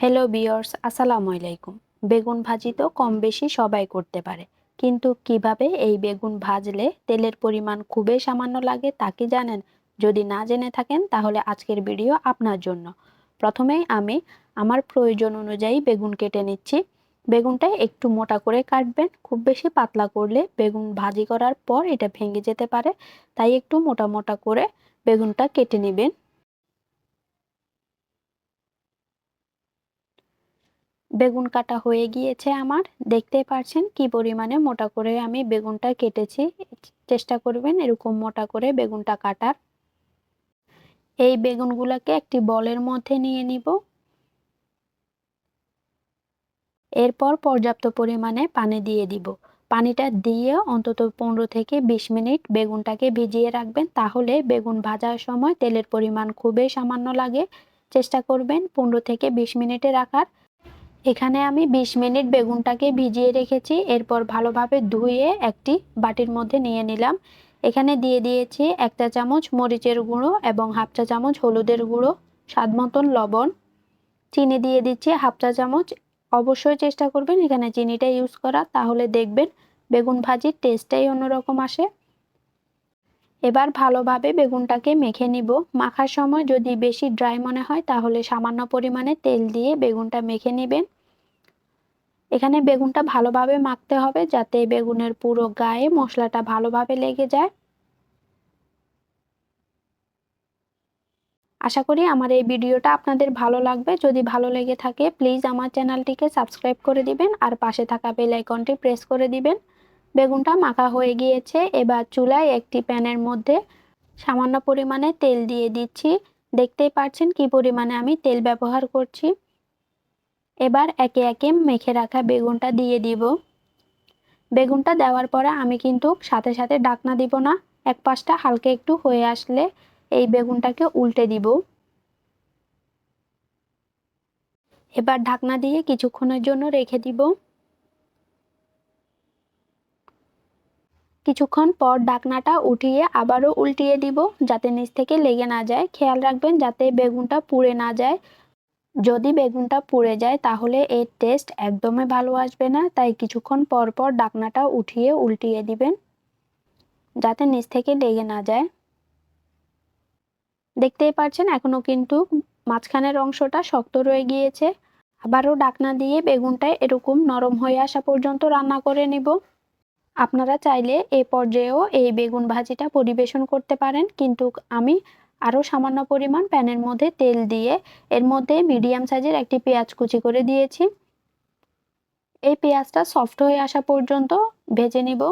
Hello বিয়র্স আসসালামু আলাইকুম। বেগুন ভাজি তো কম বেশি সবাই করতে পারে। কিন্তু কীভাবে এই বেগুন ভাজলে তেলের পরিমাণ খুবই সামান্য লাগে তা কি জানেন? যদি না জেনে থাকেন তাহলে আজকের ভিডিও আপনার জন্য। প্রথমেই আমি আমার প্রয়োজন অনুযায়ী বেগুন কেটে নিচ্ছি। বেগুনটা একটু মোটা করে কাটবেন। খুব বেশি পাতলা করলে বেগুন ভাজি করার পর এটা ভেঙে যেতে পারে। তাই একটু মোটা মোটা করে বেগুনটা কেটে নেবেন। বেগুন কাটা হয়ে গিয়েছে আমার। দেখতে পাচ্ছেন কি পরিমাণে মোটা করে আমি বেগুনটা কেটেছি। চেষ্টা করবেন এরকম মোটা করে বেগুনটা কাটার। এই বেগুনগুলোকে একটি বলের মধ্যে নিয়ে নিব। এরপর পর্যাপ্ত পরিমাণে পানি দিয়ে দিব। পানিটা দিয়ে অন্তত পনেরো থেকে বিশ মিনিট বেগুনটাকে ভিজিয়ে রাখবেন। তাহলে বেগুন ভাজার সময় তেলের পরিমাণ খুবই সামান্য লাগে। চেষ্টা করবেন পনেরো থেকে বিশ মিনিটে রাখার এখানে আমি ২০ মিনিট বেগুনটাকে ভিজিয়ে রেখেছি, এরপর ভালোভাবে ধুয়ে একটি বাটির মধ্যে নিয়ে নিলাম। এখানে দিয়ে দিয়েছি একটা চামচ মরিচের গুঁড়ো এবং হাফ চা চামচ হলুদের গুঁড়ো, স্বাদ মতন লবণ। চিনি দিয়ে দিচ্ছি হাফ চা চামচ। অবশ্যই চেষ্টা করবেন এখানে চিনিটা ইউজ করা, তাহলে দেখবেন বেগুন ভাজির টেস্টটাই অন্যরকম আসে। এবার ভালোভাবে বেগুনটাকে মেখে নিব। মাখার সময় যদি বেশি ড্রাই মনে হয়, তাহলে সামান্য পরিমাণে তেল দিয়ে বেগুনটা মেখে নেবেন। এখানে বেগুনটা ভালোভাবে মাখতে হবে যাতে বেগুনের পুরো গায়ে মশলাটা ভালোভাবে লেগে যায়। আশা করি আমার এই ভিডিওটা আপনাদের ভালো লাগবে। যদি ভালো লেগে থাকে, প্লিজ আমার চ্যানেলটিকে সাবস্ক্রাইব করে দিবেন আর পাশে থাকা বেল আইকনটি প্রেস করে দিবেন। বেগুনটা মাখা হয়ে গিয়েছে। এবার চুলায় একটি প্যানের মধ্যে সামান্য পরিমাণে তেল দিয়ে দিচ্ছি। দেখতেই পাচ্ছেন কি পরিমাণে আমি তেল ব্যবহার করছি। এবার একে একে মেখে রাখা বেগুনটা দিয়ে দিব। বেগুনটা দেওয়ার পরে আমি কিন্তু সাথে সাথে ডাকনা দিব না। এক পাশটা হালকা একটু হয়ে আসলে এই বেগুনটাকে উল্টে দিব। এবার ঢাকনা দিয়ে কিছুক্ষণের জন্য রেখে দিব। কিছুক্ষণ পর ডাকনাটা উঠিয়ে আবারও উল্টিয়ে দিব যাতে নিচ থেকে লেগে না যায়। খেয়াল রাখবেন যাতে বেগুনটা পুড়ে না যায়। যদি বেগুনটা পুড়ে যায় তাহলে এর টেস্ট একদমই ভালো আসবে না, তাই কিছুক্ষণ পর পর ডাকনাটা উঠিয়ে উল্টিয়ে দিবেন যাতে নিচ থেকে লেগে না যায়। দেখতেই পাচ্ছেন এখনও কিন্তু মাঝখানের অংশটা শক্ত রয়ে গিয়েছে। আবারও ডাকনা দিয়ে বেগুনটা এরকম নরম হয়ে আসা পর্যন্ত রান্না করে নিব। আপনারা চাইলে এ পর্যায়েও এই বেগুন ভাজিটা পরিবেশন করতে পারেন, কিন্তু আমি আরও সামান্য পরিমাণ প্যানের মধ্যে তেল দিয়ে এর মধ্যে মিডিয়াম সাইজের একটি পেঁয়াজ কুচি করে দিয়েছি। এই পেঁয়াজটা সফট হয়ে আসা পর্যন্ত ভেজে নিব।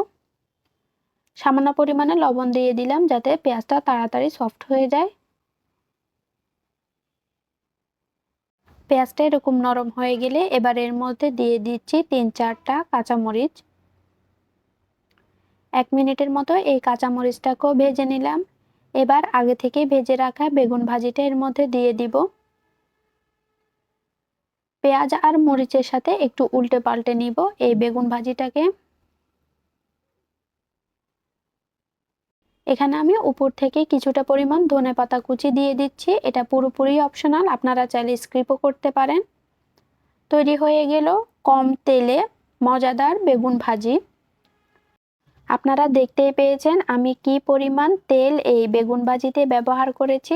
সামান্য পরিমাণে লবণ দিয়ে দিলাম যাতে পেঁয়াজটা তাড়াতাড়ি সফট হয়ে যায়। পেঁয়াজটা এরকম নরম হয়ে গেলে এবার এর মধ্যে দিয়ে দিচ্ছি তিন চারটা কাঁচামরিচ। এক মিনিটের মতো এই কাঁচামরিচটাকেও ভেজে নিলাম। এবার আগে থেকে ভেজে রাখা বেগুন ভাজিটা এর মধ্যে দিয়ে দিব। পেঁয়াজ আর মরিচের সাথে একটু উল্টে পাল্টে নিব এই বেগুন ভাজিটাকে। এখানে আমি উপর থেকে কিছুটা পরিমাণ ধনে পাতা কুচি দিয়ে দিচ্ছি। এটা পুরোপুরি অপশনাল, আপনারা চাইলে স্ক্রিপও করতে পারেন। তৈরি হয়ে গেল কম তেলে মজাদার বেগুন ভাজি। আপনারা দেখতেই পেয়েছেন আমি কি পরিমাণ তেল এই বেগুন ভাজিতে ব্যবহার করেছি।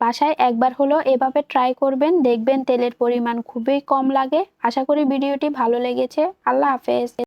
বাসায় একবার হলো এভাবে ট্রাই করবেন, দেখবেন তেলের পরিমাণ খুবই কম লাগে। আশা করি ভিডিওটি ভালো লেগেছে। আল্লাহ হাফেজ।